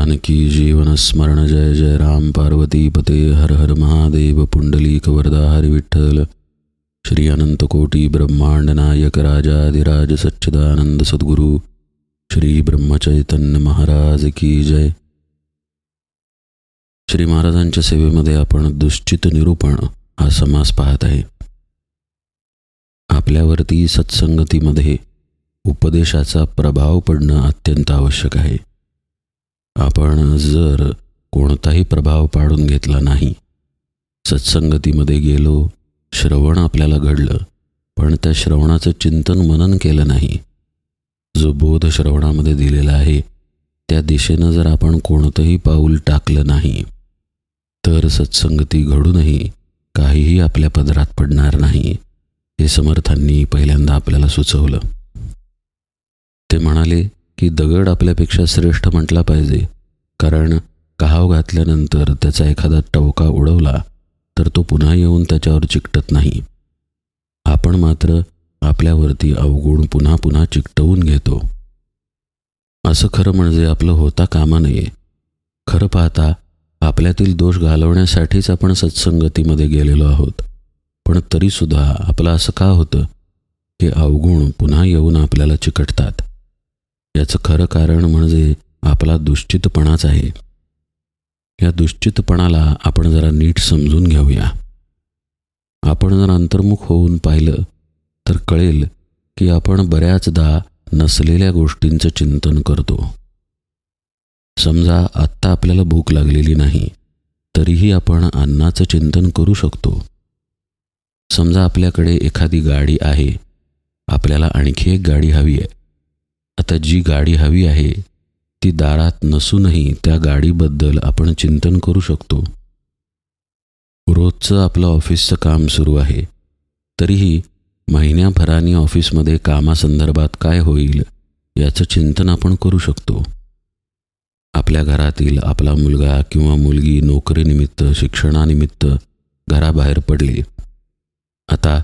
जानकी जीवन स्मरण जय जय राम पार्वती पते हर हर महादेव पुंडलीक वरदा हरि विठ्ठल। श्री अनंत कोटी ब्रह्मांड नायक राजाधिराज सच्चिदानंद सद्गुरु श्री ब्रह्मचैतन्य महाराज की जय। श्री महाराजांच्या सेवेमध्ये आपण दुश्चित निरूपण हा समास पाहत आहे. आपल्यावरती सत्संगतीमध्ये उपदेशाचा प्रभाव पडणं अत्यंत आवश्यक आहे. आपण जर कोणताही प्रभाव पाडून घेतला नाही. सत्संगतीमध्ये गेलो श्रवण आपल्याला घडलं पण त्या श्रवणाचं चिंतन मनन केलं नाही. जो बोध श्रवणामध्ये दिलेला आहे त्या दिशेनं जर आपण कोणतंही पाऊल टाकलं नाही तर सत्संगती घडूनही काहीही आपल्या पदरात पडणार नाही हे समर्थांनी पहिल्यांदा आपल्याला सुचवलं. ते म्हणाले की दगड आपल्यापेक्षा श्रेष्ठ म्हटला पाहिजे. कारण कहाव घातल्यानंतर त्याचा एखादा टवका उडवला तर तो पुन्हा येऊन त्याच्यावर चिकटत नाही. आपण मात्र आपल्यावरती अवगुण पुन्हा पुन्हा चिकटवून घेतो. असं खरं म्हणजे आपलं होता कामा नये. खरं पाहता आपल्यातील दोष घालवण्यासाठीच आपण सत्संगतीमध्ये गेलेलो आहोत. पण तरीसुद्धा आपलं असं का होतं की अवगुण पुन्हा येऊन आपल्याला चिकटतात? याचं खरं कारण म्हणजे आपला दुश्चितपणाच आहे. या दुश्चितपणाला आपण जरा नीट समजून घेऊया. आपण जर अंतर्मुख होऊन पाहिलं तर कळेल की आपण बऱ्याचदा नसलेल्या गोष्टींचं चिंतन करतो. समजा आत्ता आपल्याला भूक लागलेली नाही तरीही आपण अन्नाचं चिंतन करू शकतो. समजा आपल्याकडे एखादी गाडी आहे आपल्याला आणखी एक गाडी हवी आहे. आता जी गाडी हवी आहे ती दारात नसूनही त्या गाडीबद्दल आपण चिंतन करू शकतो. रोजचं आपलं ऑफिसचं काम सुरू आहे. तरीही महिन्याभराने ऑफिसमध्ये कामासंदर्भात काय होईल याचं चिंतन आपण करू शकतो. आपल्या घरातील आपला मुलगा किंवा मुलगी नोकरीनिमित्त शिक्षणानिमित्त घराबाहेर पडले. आता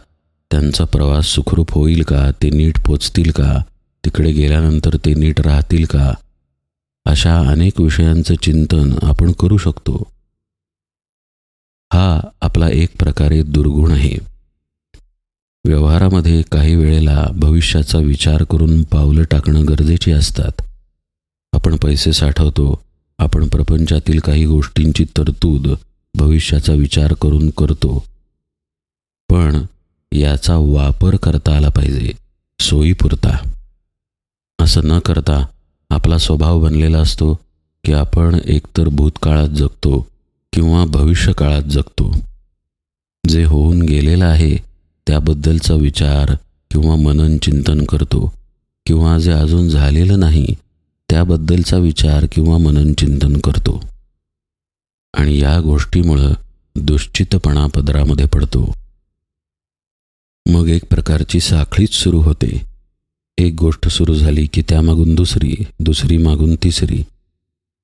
त्यांचा प्रवास सुखरूप होईल का ते नीट पोचतील का तिकडे गेल्यानंतर ते नीट राहतील का? अशा अनेक विषयांचं चिंतन आपण करू शकतो. हा आपला एक प्रकारे दुर्गुण आहे. व्यवहारामध्ये काही वेळेला भविष्याचा विचार करून पावलं टाकणं गरजेची असतात. आपण पैसे साठवतो आपण प्रपंचातील काही गोष्टींची तरतूद भविष्याचा विचार करून करतो. पण याचा वापर करता आला पाहिजे सोयीपुरता. असं न करता आपला स्वभाव बनलेला असतो की आपण एकतर भूतकाळात जगतो किंवा भविष्यकाळात जगतो. जे होऊन गेलेलं आहे त्याबद्दलचा विचार किंवा मनन चिंतन करतो किंवा जे अजून झालेलं नाही त्याबद्दलचा विचार किंवा मनन चिंतन करतो. आणि या गोष्टीमुळं दुश्चितपणा पदरामध्ये पडतो. मग एक प्रकारची साखळीच सुरू होते. एक गोष्ट सुरू झाली की त्यामागून दुसरी दुसरी मागून तिसरी.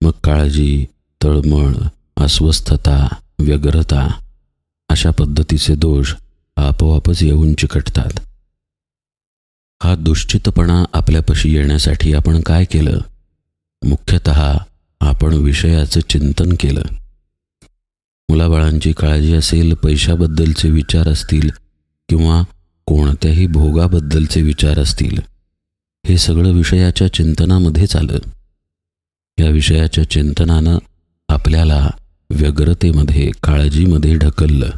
मग काळजी तळमळ अस्वस्थता व्यग्रता अशा पद्धतीचे दोष आपोआपच येऊन चिकटतात. हा दुश्चितपणा आपल्यापाशी येण्यासाठी आपण काय केलं? मुख्यतः आपण विषयाचं चिंतन केलं. मुलाबाळांची काळजी असेल पैशाबद्दलचे विचार असतील किंवा कोणत्याही भोगाबद्दलचे विचार असतील हे सगळं विषयाच्या चिंतनामध्येच आलं या विषयाच्या चिंतनानं आपल्याला व्यग्रतेमध्ये काळजीमध्ये ढकललं.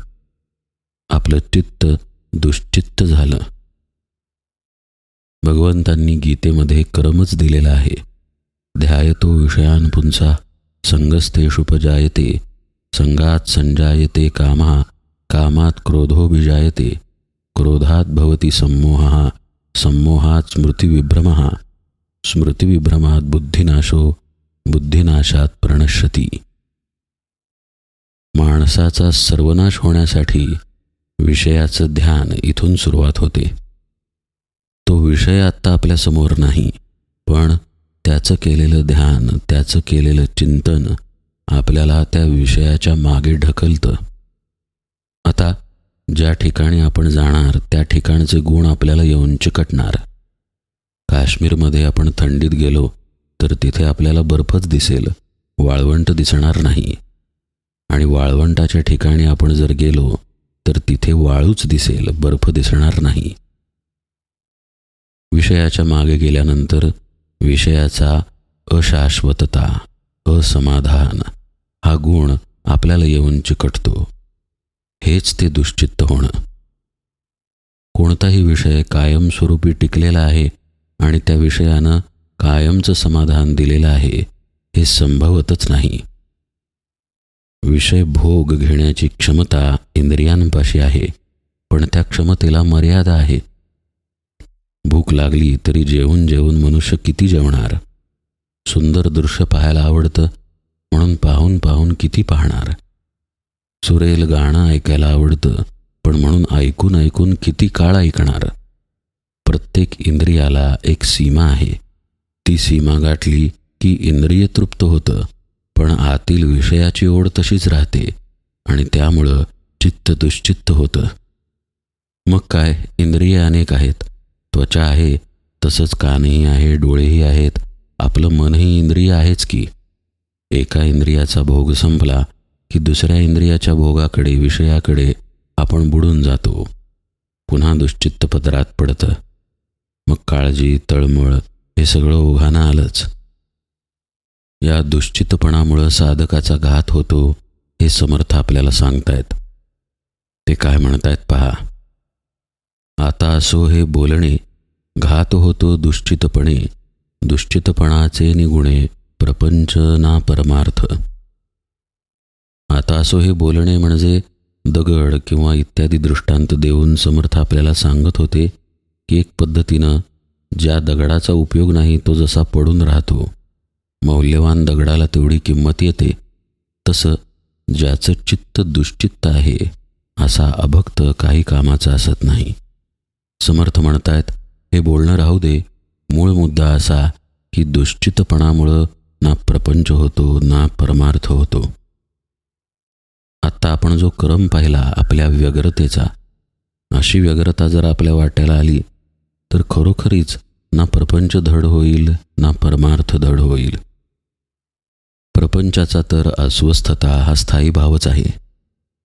आपलं चित्त दुश्चित्त झालं. भगवंतांनी गीतेमध्ये क्रमच दिलेला आहे. ध्यायतो विषयांपुंसा पुंसा संगस्थेषुपजायते संगात संजायते कामा कामात क्रोधोभिजायते क्रोधात भवती संमोहा सम्मोहात स्मृतिविभ्रम। स्मृतिविभ्रमात बुद्धिनाशो बुद्धिनाशात प्रणश्यती। माणसाचा सर्वनाश होण्यासाठी विषयाचं ध्यान इथून सुरुवात होते. तो विषय आत्ता आपल्यासमोर नाही पण त्याचं केलेलं ध्यान त्याचं केलेलं चिंतन आपल्याला त्या विषयाच्या मागे ढकलतं. आता ज्या ठिकाणी आपण जाणार त्या ठिकाणचे गुण आपल्याला येऊन चिकटणार. काश्मीरमध्ये आपण थंडीत गेलो तर तिथे आपल्याला बर्फच दिसेल वाळवंट दिसणार नाही. आणि वाळवंटाच्या ठिकाणी आपण जर गेलो तर तिथे वाळूच दिसेल बर्फ दिसणार नाही. विषयाच्या मागे गेल्यानंतर विषयाचा अशाश्वतता असमाधान हा गुण आपल्याला येऊन चिकटतो. हेच ते दुश्चित्त होणं. कोणताही विषय कायमस्वरूपी टिकलेला आहे आणि त्या विषयानं कायमचं समाधान दिलेलं आहे हे संभवतच नाही. विषय भोग घेण्याची क्षमता इंद्रियांपाशी आहे पण त्या क्षमतेला मर्यादा आहे. भूक लागली तरी जेवून जेवून मनुष्य किती जेवणार? सुंदर दृश्य पाहायला आवडतं म्हणून पाहून पाहून किती पाहणार? सुरेल गाणं ऐकायला आवडतं पण म्हणून ऐकून ऐकून किती काळ ऐकणार? प्रत्येक इंद्रियाला एक सीमा आहे. ती सीमा गाठली की इंद्रिय तृप्त होतं पण आतील विषयाची ओढ तशीच राहते आणि त्यामुळं चित्त दुश्चित्त होतं. मग काय? इंद्रिय अनेक आहेत. त्वचा आहे तसंच कानही आहे डोळेही आहेत. आपलं मनही इंद्रिय आहेच की. एका इंद्रियाचा भोग संपला की दुसऱ्या इंद्रियाच्या भोगाकडे विषयाकडे आपण बुडून जातो. पुन्हा दुश्चित्त पदरात पडतं. मग काळजी तळमळ हे सगळं ओघानं आलंच. या दुश्चितपणामुळं साधकाचा घात होतो हे समर्थ आपल्याला सांगतायत. ते काय म्हणतायत पहा. आता असो हे बोलणे घात होतो दुश्चितपणे दुश्चितपणाचे निगुणे प्रपंच ना परमार्थ. आता असो हे बोलणे म्हणजे दगड किंवा इत्यादी दृष्टांत देऊन समर्थ आपल्याला सांगत होते की एक पद्धतीनं ज्या दगडाचा उपयोग नाही तो जसा पडून राहतो मौल्यवान दगडाला तेवढी किंमत येते तसं ज्याचं चित्त दुश्चित्त आहे असा अभक्त काही कामाचा असत नाही. समर्थ म्हणतायत हे बोलणं राहू दे मूळ मुद्दा असा की दुश्चितपणामुळं ना प्रपंच होतो ना परमार्थ होतो. आपण जो क्रम पाहिला आपल्या व्यग्रतेचा अशी व्यग्रता जर आपल्या वाट्याला आली तर खरोखरीच ना प्रपंच धड होईल ना परमार्थ धड होईल. प्रपंचाचा तर अस्वस्थता हा स्थायी भावच आहे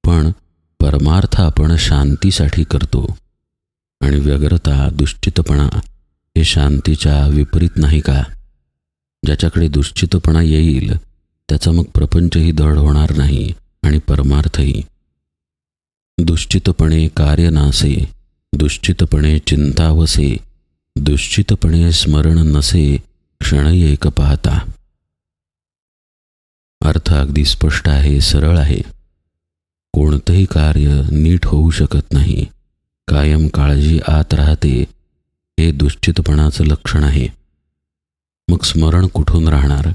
पण परमार्थ आपण शांतीसाठी करतो. आणि व्यग्रता दुश्चितपणा हे शांतीच्या विपरीत नाही का? ज्याच्याकडे दुश्चितपणा येईल त्याचा मग प्रपंचही धड होणार नाही. आणि परमार्थही. दुश्चितपणे कार्य नासे दुश्चितपणे चिंतावसे दुश्चितपणे स्मरण नसे क्षण एक पाहता. अर्थ अगदी स्पष्ट आहे सरळ आहे. कोणतंही कार्य नीट होऊ शकत नाही. कायम काळजी आत राहते. हे दुश्चितपणाचं लक्षण आहे. मग स्मरण कुठून राहणार?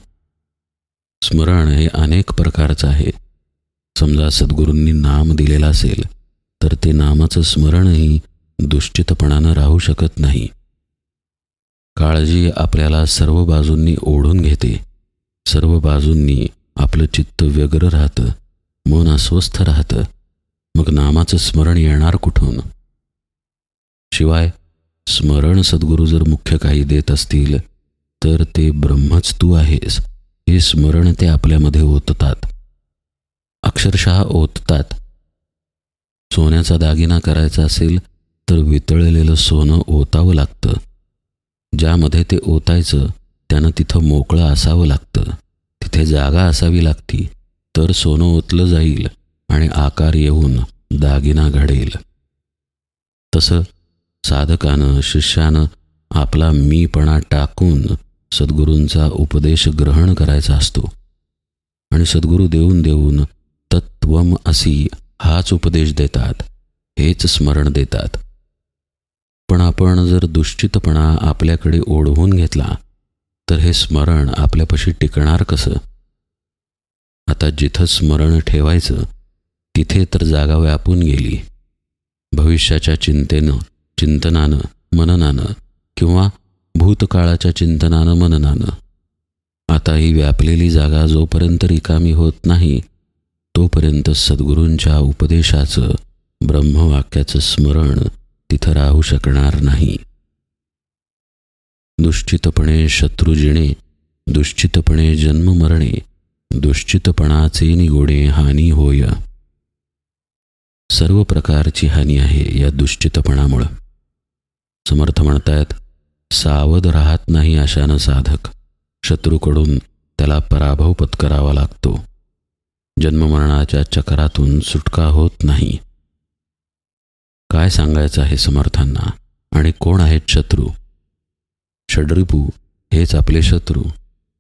स्मरण हे अनेक प्रकारचं आहे. समजा सद्गुरूंनी नाम दिलेलं असेल तर ते नामाचं स्मरणही दुश्चितपणानं राहू शकत नाही. काळजी आपल्याला सर्व बाजूंनी ओढून घेते. सर्व बाजूंनी आपलं चित्त व्यग्र राहतं मन अस्वस्थ राहतं. मग नामाचं स्मरण येणार कुठून? शिवाय स्मरण सद्गुरू जर मुख्य काही देत असतील तर ते ब्रह्मच तू आहेस. हे स्मरण ते आपल्यामध्ये ओततात. अक्षरशः ओततात. सोन्याचा दागिना करायचा असेल तर वितळलेलं सोनं ओतावं लागतं. ज्यामध्ये ते ओतायचं त्यानं तिथं मोकळं असावं लागतं. तिथे जागा असावी लागती तर सोनं ओतलं जाईल आणि आकार येऊन दागिना घडेल. तसं साधकानं शिष्यानं आपला मीपणा टाकून सद्गुरूंचा उपदेश ग्रहण करायचा असतो. आणि सद्गुरू देऊन देऊन तत्वम असी हाच उपदेश देतात हेच स्मरण देतात. पण आपण जर दुश्चितपणा आपल्याकडे ओढवून घेतला तर हे स्मरण आपल्यापाशी टिकणार कसं? आता जिथं स्मरण ठेवायचं तिथे तर जागा व्यापून गेली. भविष्याच्या चिंतेनं चिंतनानं मननानं किंवा भूतकाळाच्या चिंतनानं मननानं. आता ही व्यापलेली जागा जोपर्यंत रिकामी होत नाही तोपर्यंत सद्गुरूंच्या उपदेशाचं ब्रह्मवाक्याचं स्मरण तिथं राहू शकणार नाही. दुश्चितपणे शत्रू जिणे दुश्चितपणे जन्ममरणे दुश्चितपणाचे निगोडे हानी होय. सर्व प्रकारची हानी आहे या दुश्चितपणामुळं. समर्थ म्हणतायत सावध राहत नाही अशानं साधक. शत्रूकडून त्याला पराभव पत्करावा लागतो. जन्ममरणाच्या चक्रातून सुटका होत नाही. काय सांगायचं आहे समर्थांना? आणि कोण आहेत शत्रू? षड्रिपू हेच आपले शत्रू.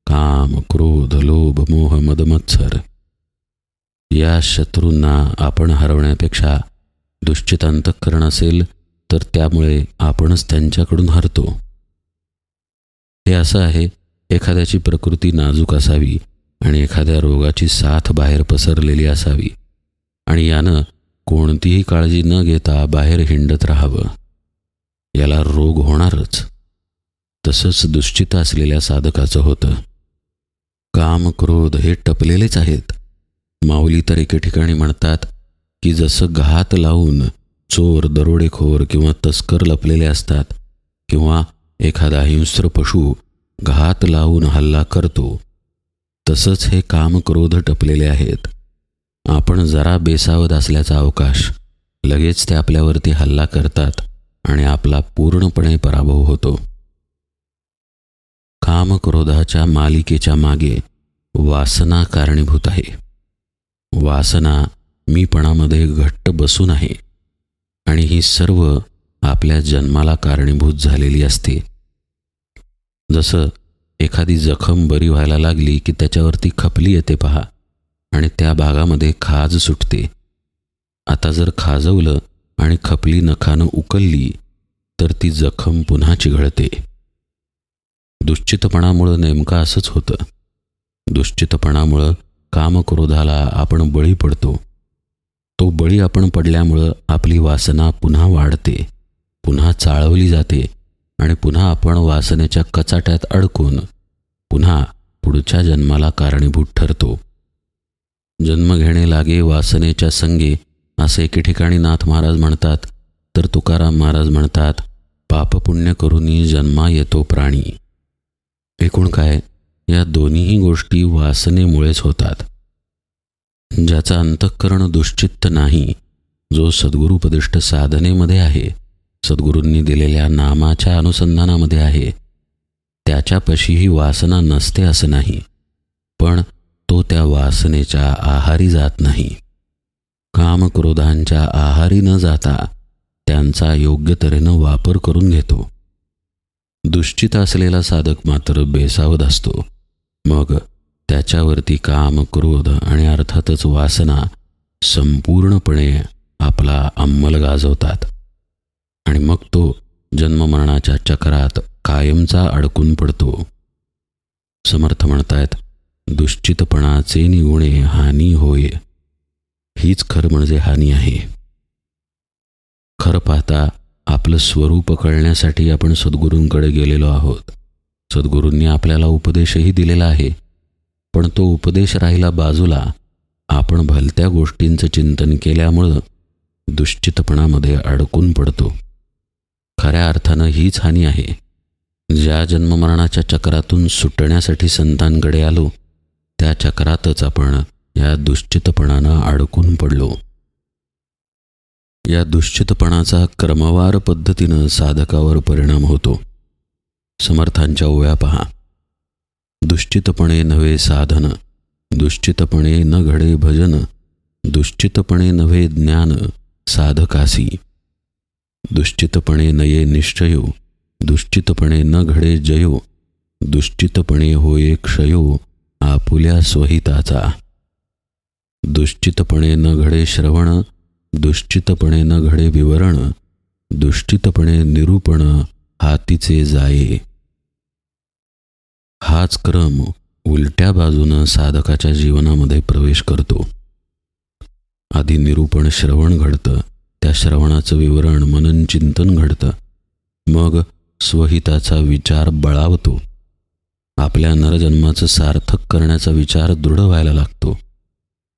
काम क्रोध लोभ मोह मदमत्सर. या शत्रूंना आपण हरवण्यापेक्षा दुश्चितांतकरण असेल तर त्यामुळे आपणच त्यांच्याकडून हरतो. हे असं आहे एखाद्याची प्रकृती नाजूक असावी आणि एखाद्या रोगाची साथ बाहेर पसरलेली असावी. आणि यानं कोणतीही काळजी न घेता बाहेर हिंडत राहावं. याला रोग होणारच. तसंच दुश्चित असलेल्या साधकाचं होतं. काम क्रोध हे टपलेलेच आहेत. माऊली तर एके ठिकाणी म्हणतात की जसं घात लावून चोर दरोडेखोर किंवा तस्कर लपलेले असतात किंवा एखादा हिंस्र पशु घात लावून हल्ला करतो तसंच हे काम क्रोध टपलेले आहेत. आपण जरा बेसावत असल्याचा अवकाश. लगेच ते आपल्यावरती हल्ला करतात आणि आपला पूर्णपणे पराभव होतो. कामक्रोधाच्या मालिकेच्या मागे वासना कारणीभूत आहे. वासना मीपणामध्ये घट्ट बसून आहे आणि ही सर्व आपल्या जन्माला कारणीभूत झालेली असते. जसं एखादी जखम बरी व्हायला लागली की त्याच्यावरती खपली येते पहा. आणि त्या भागामध्ये खाज सुटते. आता जर खाजवलं आणि खपली नखानं उकलली तर ती जखम पुन्हा चिघळते. दुश्चितपणामुळं नेमकं असंच होतं. दुश्चितपणामुळं कामक्रोधाला आपण बळी पडतो. तो बळी आपण पडल्यामुळं आपली वासना पुन्हा वाढते पुन्हा चाळवली जाते आणि पुन्हा आपण वासनेच्या कचाट्यात अडकून पुन्हा पुढच्या जन्माला कारणीभूत ठरतो. जन्म घेणे लागे वासनेच्या संगे असे एके ठिकाणी नाथ महाराज म्हणतात तर तुकाराम महाराज म्हणतात पापपुण्य करूनही जन्मा येतो प्राणी. एकूण काय या दोन्हीही गोष्टी वासनेमुळेच होतात. ज्याचा अंतःकरण दुश्चित्त नाही जो सद्गुरुपदिष्ट साधनेमध्ये आहे सद्गुरूंनी दिलेल्या नामाच्या अनुसंधानामध्ये आहे. त्याच्यापाशीही वासना नसते असं नाही पण तो त्या वासनेच्या आहारी जात नाही. कामक्रोधांच्या आहारी न जाता त्यांचा योग्य तऱ्हेनं वापर करून घेतो. दुश्चित असलेला साधक मात्र बेसावध असतो. मग त्याच्यावरती काम क्रोध आणि अर्थातच वासना संपूर्णपणे आपला अंमल गाजवतात. आणि मग तो जन्ममरणाच्या चक्रात कायमचा अडकून पडतो. समर्थ म्हणतायत दुश्चितपणाचे निगुणे हानी होय. हीच खरं म्हणजे हानी आहे. खरं पाहता आपलं स्वरूप कळण्यासाठी आपण सद्गुरूंकडे गेलेलो आहोत. सद्गुरूंनी आपल्याला उपदेशही दिलेला आहे. पण तो उपदेश राहिला बाजूला. आपण भलत्या गोष्टींचं चिंतन केल्यामुळं दुश्चितपणामध्ये अडकून पडतो. खऱ्या अर्थानं हीच हानी आहे. ज्या जन्ममरणाच्या चक्रातून सुटण्यासाठी संतांकडे आलो त्या चक्रातच आपण या दुश्चितपणानं अडकून पडलो. या दुश्चितपणाचा क्रमवार पद्धतीनं साधकावर परिणाम होतो. समर्थांच्या ओव्या पहा. दुश्चितपणे नव्हे साधन दुश्चितपणे न घडे भजन दुश्चितपणे नव्हे ज्ञान साधकासी. दुश्चितपणे नये निश्चयो दुश्चितपणे न घडे जयो दुश्चितपणे होये क्षयो आपुल्या स्वहिताचा. दुश्चितपणे न घडे श्रवण दुश्चितपणे न घडे विवरण दुश्चितपणे निरूपण हातीचे जाये. हाच क्रम उलट्या बाजूनं साधकाच्या जीवनामध्ये प्रवेश करतो. आधी निरूपण श्रवण घडतं त्या श्रवणाचं विवरण मनन चिंतन घडतं. मग स्वहिताचा विचार बळावतो. आपल्या नरजन्माचं सार्थक करण्याचा विचार दृढ व्हायला लागतो.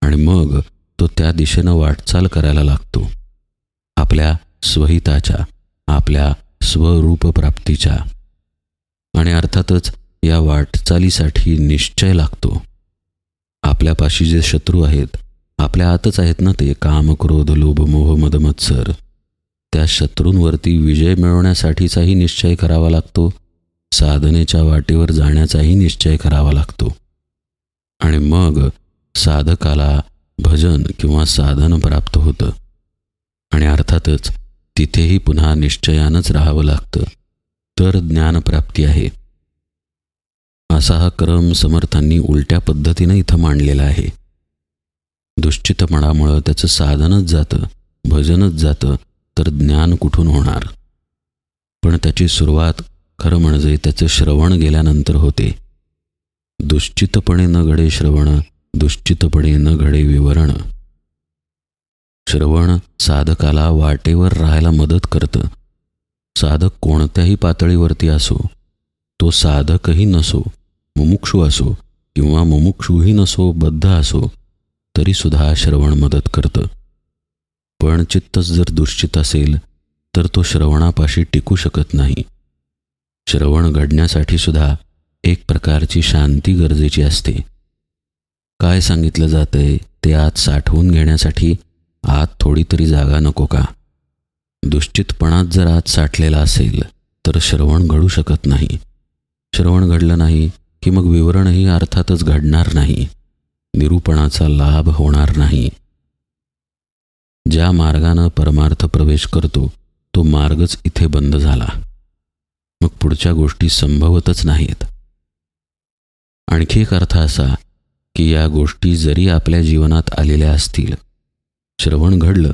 आणि मग तो त्या दिशेनं वाटचाल करायला लागतो. आपल्या स्वहिताच्या आपल्या स्वरूप प्राप्तीच्या आणि अर्थातच या वाटचालीसाठी निश्चय लागतो. आपल्यापाशी जे शत्रू आहेत आपल्या आतच आहेत ना ते काम क्रोध लोभ मोह मदमत्सर त्या शत्रूंवरती विजय मिळवण्यासाठीचाही निश्चय करावा लागतो साधनेच्या वाटेवर जाण्याचाही निश्चय करावा लागतो. आणि मग साधकाला भजन किंवा साधन प्राप्त होतं. आणि अर्थातच तिथेही पुन्हा निश्चयानंच राहावं लागतं. तर ज्ञानप्राप्ती आहे. असा हा क्रम समर्थांनी उलट्या पद्धतीनं इथं मांडलेला आहे. दुश्चितपणामुळं त्याचं साधनच जातं भजनच जातं तर ज्ञान कुठून होणार? पण त्याची सुरुवात खरं म्हणजे त्याचं श्रवण गेल्यानंतर होते. दुश्चितपणे न घडे श्रवण दुश्चितपणे न घडे विवरण. श्रवण साधकाला वाटेवर राहायला मदत करतं. साधक कोणत्याही पातळीवरती असो तो साधकही नसो मुमुक्षू असो किंवा मुमुक्षूही नसो बद्ध असो तरीसुद्धा श्रवण मदत करतं. पण चित्तच जर दुश्चित असेल तर तो श्रवणापाशी टिकू शकत नाही. श्रवण घडण्यासाठी सुद्धा एक प्रकारची शांती गरजेची असते. काय सांगितलं जातंय ते आत साठवून घेण्यासाठी आत थोडी तरी जागा नको का? दुश्चितपणात जर आत साठलेला असेल तर श्रवण घडू शकत नाही. श्रवण घडलं नाही की मग विवरणही अर्थातच घडणार नाही. निरूपणाचा लाभ होणार नाही. ज्या मार्गानं परमार्थ प्रवेश करतो तो मार्गच इथे बंद झाला. मग पुढच्या गोष्टी संभवतच नाहीत. आणखी एक अर्थ असा की या गोष्टी जरी आपल्या जीवनात आलेल्या असतील श्रवण घडलं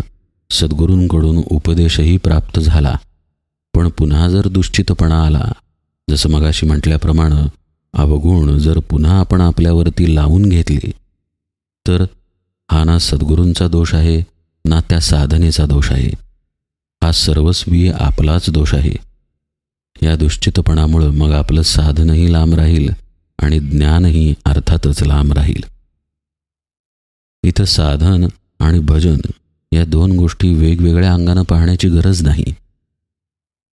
सद्गुरूंकडून उपदेशही प्राप्त झाला पण पुन्हा जर दुश्चितपणा आला जसं मगाशी म्हटल्याप्रमाणे अवगुण जर पुन्हा आपण आपल्यावरती लावून घेतले तर हा ना सद्गुरूंचा दोष आहे ना त्या साधनेचा दोष आहे. हा सर्वस्वी आपलाच दोष आहे. या दुश्चितपणामुळं मग आपलं साधनही लांब राहील आणि ज्ञानही अर्थातच लांब राहील. इथं साधन आणि भजन या दोन गोष्टी वेगवेगळ्या अंगानं पाहण्याची गरज नाही.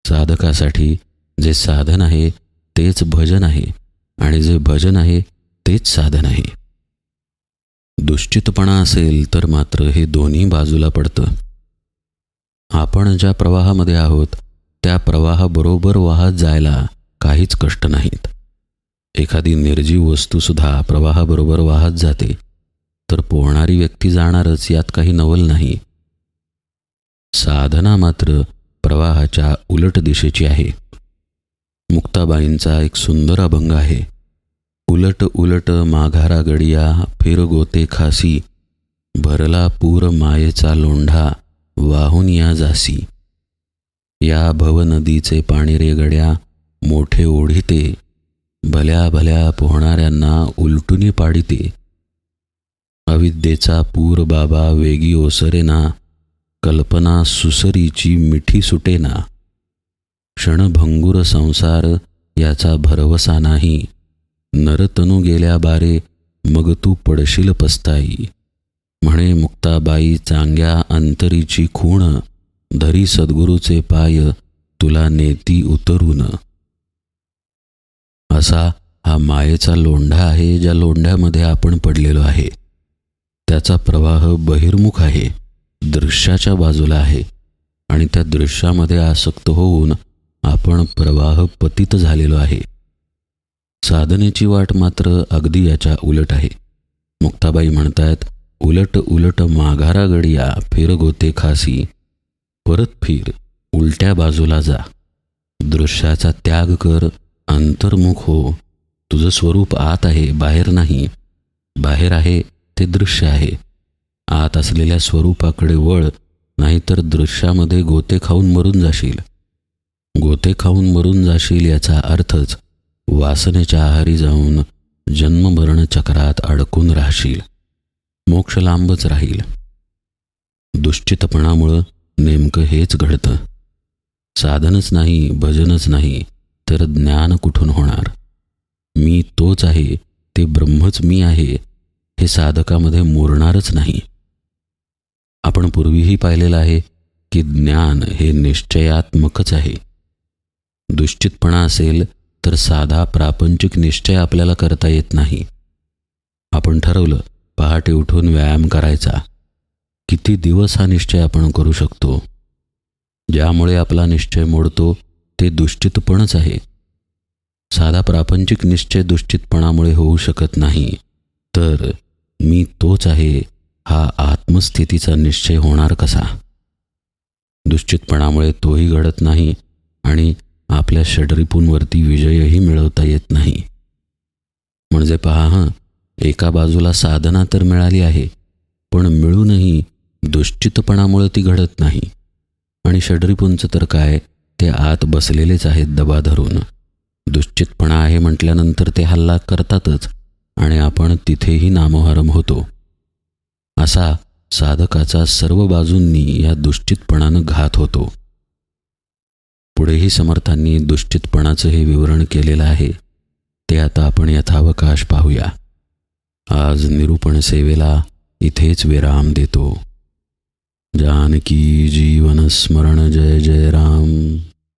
साधकासाठी जे साधन आहे तेच भजन आहे आणि जे भजन आहे तेच साधन आहे. दुश्चितपणा असेल तर मात्र हे दोन्ही बाजूला पडतं. आपण ज्या प्रवाहामध्ये आहोत त्या प्रवाहाबरोबर वाहत जायला काहीच कष्ट नाहीत. एखादी निर्जीव वस्तूसुद्धा प्रवाहाबरोबर वाहत जाते तर पोहणारी व्यक्ती जाणारच यात काही नवल नाही. साधना मात्र प्रवाहाच्या उलट दिशेची आहे. मुक्ताबाईंचा एक सुंदर अभंग आहे. उलट उलट माघारा गडिया फिरगोते खासी भरला पूर मायेचा लोंढा वाहून या जासी. या भवनदीचे पाणी रे गड्या मोठे ओढिते भल्या भल्या पोहणाऱ्यांना उलटुनी पाडिते. अविद्येचा पूर बाबा वेगी ओसरेना कल्पना सुसरीची मिठी सुटेना. क्षणभंगुर संसार याचा भरवसा नाही. नरतनू गेल्या बारे मग तू पडशील पस्ताई. म्हणे मुक्ताबाई चांग्या अंतरीची खूण धरी सद्गुरूचे पाय तुला नेती उतरून. असा हा मायेचा लोंढा आहे ज्या लोंढ्यामध्ये आपण पडलेलो आहे. त्याचा प्रवाह बहिर्मुख आहे दृश्याच्या बाजूला आहे आणि त्या दृश्यामध्ये आसक्त होऊन आपण प्रवाह पतित झालेलो आहे. साधनेची वाट मात्र अगदी याच्या उलट आहे. मुक्ताबाई म्हणतायत उलट उलट माघारा गडिया फिर गोते खासी. परत फिर उलट्या बाजूला जा. दृश्याचा त्याग कर अंतर्मुख हो. तुझं स्वरूप आत आहे बाहेर नाही. बाहेर आहे ते दृश्य आहे. आत असलेल्या स्वरूपाकडे वळ नाहीतर दृश्यामध्ये गोते खाऊन मरून जाशील. गोते खाऊन मरून जाशील याचा अर्थच वासनेच्या आहारी जाऊन जन्ममरण चक्रात अडकून राहशील. मोक्ष लांबच राहील. दुश्चितपणामुळं नेमकं हेच घडतं. साधनच नाही भजनच नाही तर ज्ञान कुठून होणार? मी तोच आहे ते ब्रह्मच मी आहे हे साधकामध्ये मोरणारच नाही. आपण पूर्वीही पाहिलेलं आहे की ज्ञान हे निश्चयात्मकच आहे. दुश्चितपणा असेल तर साधा प्रापंचिक निश्चय आपल्याला करता येत नाही. आपण ठरवलं पहाटे उठून व्यायाम करायचा. किती दिवस हा निश्चय आपण करू शकतो? ज्यामुळे आपला निश्चय मोडतो ते दुश्चितपणच आहे. साधा प्रापंचिक निश्चय दुश्चितपणामुळे होऊ शकत नाही. तर मी तोच आहे हा आत्मस्थितीचा निश्चय होणार कसा? दुश्चितपणामुळे तोही घडत नाही आणि आपल्या षडरिपूंवरती विजयही मिळवता येत नाही. म्हणजे पहा हां एका बाजूला साधना तर मिळाली आहे पण मिळूनही दुश्चितपणामुळे ती घडत नाही. आणि षडरिपूंचं तर काय ते आत बसलेलेच आहेत दबा धरून दुश्चितपणा आहे म्हटल्यानंतर ते हल्ला करतातच आणि आपण तिथेही नामोहरम होतो. असा साधकाचा सर्व बाजूंनी या दुश्चितपणानं घात होतो. पुढेही समर्थांनी दुश्चितपणाचं हे विवरण केलेलं आहे ते आता आपण यथावकाश पाहूया. आज निरूपण सेवेला इथेच विराम देतो. जानकी जीवन स्मरण जय जय राम.